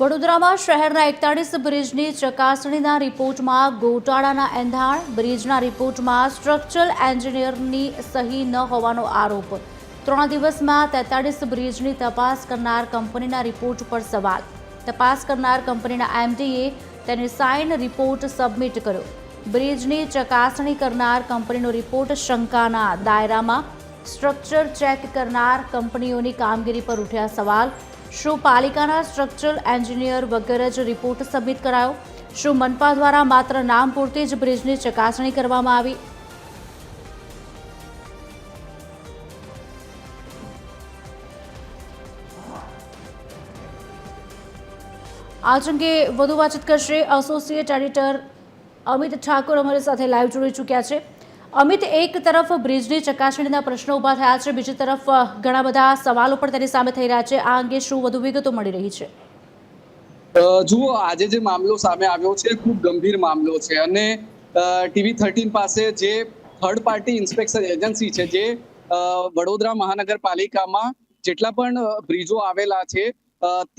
વડોદરામાં શહેરના એકતાળીસ બ્રિજની ચકાસણીના રિપોર્ટમાં ગોટાળાના એંધાણ, બ્રિજના રિપોર્ટમાં સ્ટ્રક્ચરલ એન્જિનિયરની સહી ન હોવાનો આરોપ. ત્રણ દિવસમાં તેતાળીસ બ્રિજની તપાસ કરનાર કંપનીના રિપોર્ટ પર સવાલ. તપાસ કરનાર કંપનીના એમડીએ તેની સાઇન રિપોર્ટ સબમિટ કર્યો. બ્રિજની ચકાસણી કરનાર કંપનીનો રિપોર્ટ શંકાના દાયરામાં. સ્ટ્રક્ચર ચેક કરનાર કંપનીઓની કામગીરી પર ઉઠ્યા સવાલ. શું પાલિકાના સ્ટ્રક્ચરલ એન્જિનિયર વગેરે જ રિપોર્ટ સબમિટ કરાયો. શું મનપા દ્વારા માત્ર નામ પૂરતી જ બ્રિજની ચકાસણી કરવામાં આવી. આ અંગે વધુ વાતચીત કરશે એસોસિએટ એડિટર અમિત ઠાકોર અમારી સાથે લાઈવ જોડી ચૂક્યા છે. અમિત, એક તરફ બ્રિજની ચકાસણીના પ્રશ્નો ઊભા થયા છે, બીજી તરફ ઘણા બધા સવાલો પણ તેની સામે થઈ રહ્યા છે. આ અંગે શું વધુ વિગતો મળી રહી છે? જુઓ, આજે જે મામલો સામે આવ્યો છે, ખૂબ ગંભીર મામલો છે અને ટીવી થર્ટીન પાસે જે થર્ડ પાર્ટી ઇન્સ્પેક્શન એજન્સી છે, જે વડોદરા મહાનગરપાલિકામાં જેટલા પણ બ્રિજો આવેલા છે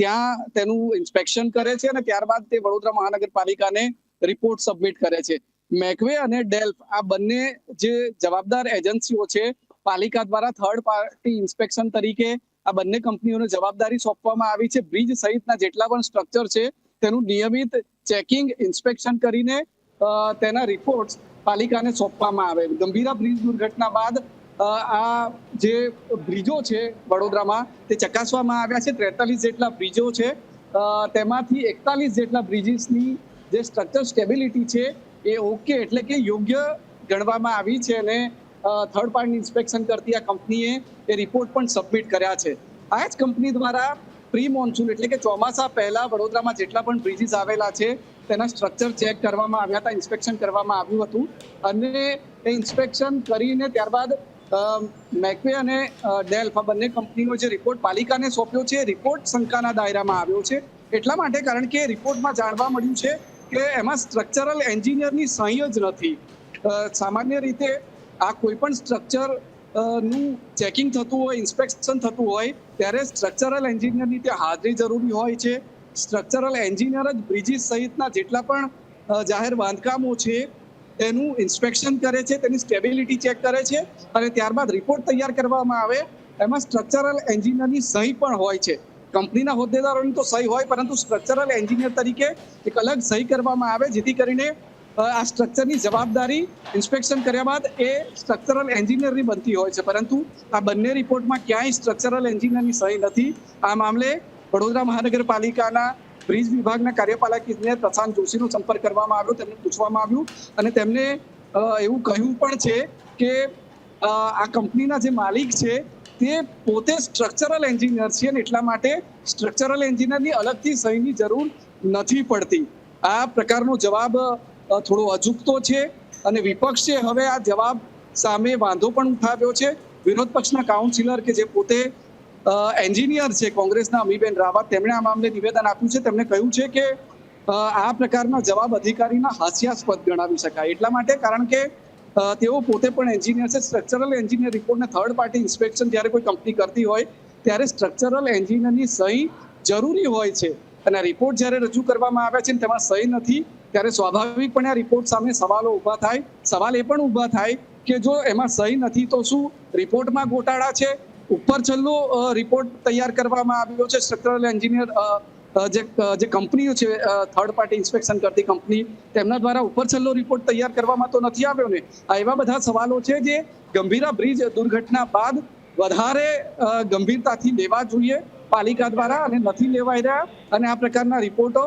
ત્યાં તેનું ઇન્સ્પેક્શન કરે છે અને ત્યારબાદ તે વડોદરા મહાનગરપાલિકાને રિપોર્ટ સબમિટ કરે છે. મેકવે અને ડેલ્ફ આ બંને જે જવાબદાર એજન્સીઓ છે, પાલિકા દ્વારા થર્ડ પાર્ટી ઇન્સ્પેક્શન તરીકે આ બંને કંપનીઓને જવાબદારી સોંપવામાં આવી છે. બ્રિજ સહિતના જેટલા પણ સ્ટ્રક્ચર છે, તેનું નિયમિત ચેકિંગ ઇન્સ્પેક્શન કરીને તેના રિપોર્ટ્સ પાલિકાને સોંપવામાં આવે. ગંભીરા બ્રિજ દુર્ઘટના બાદ આ જે બ્રિજો છે વડોદરામાં, તે ચકાસવામાં આવ્યા છે. ત્રેતાલીસ જેટલા બ્રિજો છે. તેમાંથી એકતાલીસ જેટલા બ્રિજીસની જે સ્ટ્રક્ચર સ્ટેબિલિટી છે એ ઓકે એટલે કે યોગ્ય ગણવામાં આવી છે અને થર્ડ પાર્ટી ઇન્સ્પેક્શન કરતી આ કંપનીએ એ રિપોર્ટ પણ સબમિટ કર્યા છે. આ જ કંપની દ્વારા પ્રી મોન્સૂન એટલે કે ચોમાસા પહેલા વડોદરામાં જેટલા પણ બ્રિજીસ આવેલા છે, તેના સ્ટ્રક્ચર ચેક કરવામાં આવ્યા હતા ઇન્સ્પેક્શન કરવામાં આવ્યું હતું. અને એ ઇન્સ્પેક્શન કરીને ત્યારબાદ મેકવે અને ડેલ્ફ આ બંને કંપનીનો જે રિપોર્ટ પાલિકાને સોંપ્યો છે રિપોર્ટ શંકાના દાયરામાં આવ્યો છે. એટલા માટે કારણ કે રિપોર્ટમાં જાણવા મળ્યું છે કે એમાં સ્ટ્રક્ચરલ એન્જિનિયરની સહી જ નથી. સામાન્ય રીતે આ કોઈ પણ સ્ટ્રક્ચરનું ચેકિંગ થતું હોય ઇન્સ્પેક્શન થતું હોય, ત્યારે સ્ટ્રક્ચરલ એન્જિનિયરની ત્યાં હાજરી જરૂરી હોય છે. સ્ટ્રક્ચરલ એન્જિનિયર જ બ્રિજીસ સહિતના જેટલા પણ જાહેર બાંધકામો છે તેનું ઇન્સ્પેક્શન કરે છે, તેની સ્ટેબિલિટી ચેક કરે છે અને ત્યારબાદ રિપોર્ટ તૈયાર કરવામાં આવે. એમાં સ્ટ્રક્ચરલ એન્જિનિયરની સહી પણ હોય છે. કંપનીના હોદ્દેદારોની તો સહી હોય, પરંતુ સ્ટ્રક્ચરલ એન્જિનિયર તરીકે એક અલગ સહી કરવામાં આવે, જેથી કરીને આ સ્ટ્રક્ચરની જવાબદારી ઇન્સ્પેક્શન કર્યા બાદ એ સ્ટ્રક્ચરલ એન્જિનિયરની બનતી હોય છે. પરંતુ આ બંને રિપોર્ટમાં ક્યાંય સ્ટ્રક્ચરલ એન્જિનિયરની સહી નથી. આ મામલે વડોદરા મહાનગરપાલિકાના બ્રિજ વિભાગના કાર્યપાલક ઇજનેર પ્રશાંત જોશીનો સંપર્ક કરવામાં આવ્યો, તેમને પૂછવામાં આવ્યું અને તેમને એવું કહ્યું પણ છે કે આ કંપનીના જે માલિક છે તે પોતે સ્ટ્રક્ચરલ એન્જિનિયર છે ને એટલા માટે સ્ટ્રક્ચરલ એન્જિનિયરની અલગથી સહીની જરૂર નથી પડતી. આ પ્રકારનો જવાબ થોડો અજુકતો છે અને વિપક્ષે હવે આ જવાબ સામે વાંધો પણ ઉઠાવ્યો છે. વિરોધ પક્ષના કાઉન્સિલર કે જે પોતે એન્જિનિયર છે કોંગ્રેસના અમીબેન રાવત, તેમણે આ મામલે નિવેદન આપ્યું છે. તેમણે કહ્યું છે કે આ પ્રકારના જવાબ અધિકારીના હાસ્યાસ્પદ ગણાવી શકાય. એટલા માટે કારણ કે તેઓ પોતે પણ એન્જિનિયર છે. સ્ટ્રક્ચરલ એન્જિનિયર રિપોર્ટને થર્ડ પાર્ટી ઇન્સ્પેક્શન જ્યારે કોઈ કંપની કરતી હોય, ત્યારે સ્ટ્રક્ચરલ એન્જિનિયરની સહી જરૂરી હોય છે. અને રિપોર્ટ જ્યારે રજૂ કરવામાં આવે છે તેમાં સહી નથી, ત્યારે સ્વાભાવિકપણે આ રિપોર્ટ સામે સવાલો ઊભા થાય. સવાલ એ પણ ઊભા થાય કે જો એમાં સહી નથી તો શું? રિપોર્ટમાં ગોટાળા છે. ઉપર છેલ્લો રિપોર્ટ તૈયાર કરવામાં આવ્યો છે. સ્ટ્રક્ચરલ એન્જિનિયર જે જે કંપનીઓ છે થર્ડ પાર્ટી ઇન્સ્પેક્શન કરતી કંપની, તેમના દ્વારા ઉપર છેલ્લો રિપોર્ટ તૈયાર કરવામાં તો નથી આવ્યો ને. આ એવા બધા સવાલો છે જે ગંભીરા બ્રિજ દુર્ઘટના બાદ વધારે ગંભીરતાથી લેવા જોઈએ પાલિકા દ્વારા અને નથી લેવાઈ રહ્યા. અને આ પ્રકારના રિપોર્ટો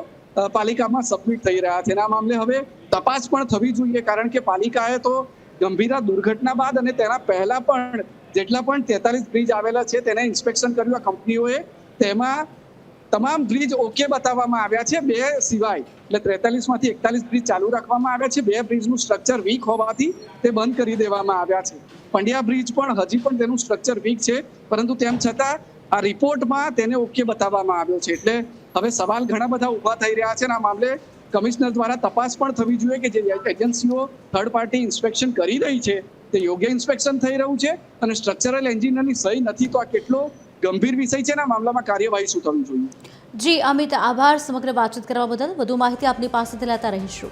પાલિકામાં સબમિટ થઈ રહ્યા છે. અને મામલે હવે તપાસ પણ થવી જોઈએ, કારણ કે પાલિકાએ તો ગંભીરા દુર્ઘટના બાદ અને તેના પહેલા પણ જેટલા પણ તેતાલીસ બ્રિજ આવેલા છે, તેને ઇન્સ્પેક્શન કર્યું આ કંપનીઓએ. તેમાં તમામ બ્રિજ ઓકે બતાવવામાં આવ્યા છે, બે સિવાય. એટલે ત્રેતાલીસમાંથી એકતાલીસ બ્રિજ ચાલુ રાખવામાં આવ્યા છે, બે બ્રિજનું સ્ટ્રક્ચર વીક હોવાથી તે બંધ કરી દેવામાં આવ્યા છે. પંડ્યા બ્રિજ પણ હજી પણ તેનું સ્ટ્રક્ચર વીક છે, પરંતુ તેમ છતાં આ રિપોર્ટમાં તેને ઓકે બતાવવામાં આવ્યો છે. એટલે હવે સવાલ ઘણા બધા ઊભા થઈ રહ્યા છે આ મામલે કમિશનર દ્વારા તપાસ પણ થવી જોઈએ કે જે એજન્સીઓ થર્ડ પાર્ટી ઇન્સ્પેક્શન કરી રહી છે, તે યોગ્ય ઇન્સ્પેક્શન થઈ રહ્યું છે અને સ્ટ્રક્ચરલ એન્જિનિયરની સહી નથી, તો આ કેટલો ગંભીર વિષય છે ને મામલામાં કાર્યવાહી શું થવી જોઈએ? જી, અમિત, આભાર. સમગ્ર વાતચીત કરવા બદલ વધુ માહિતી આપની પાસેથી લેતા રહીશું.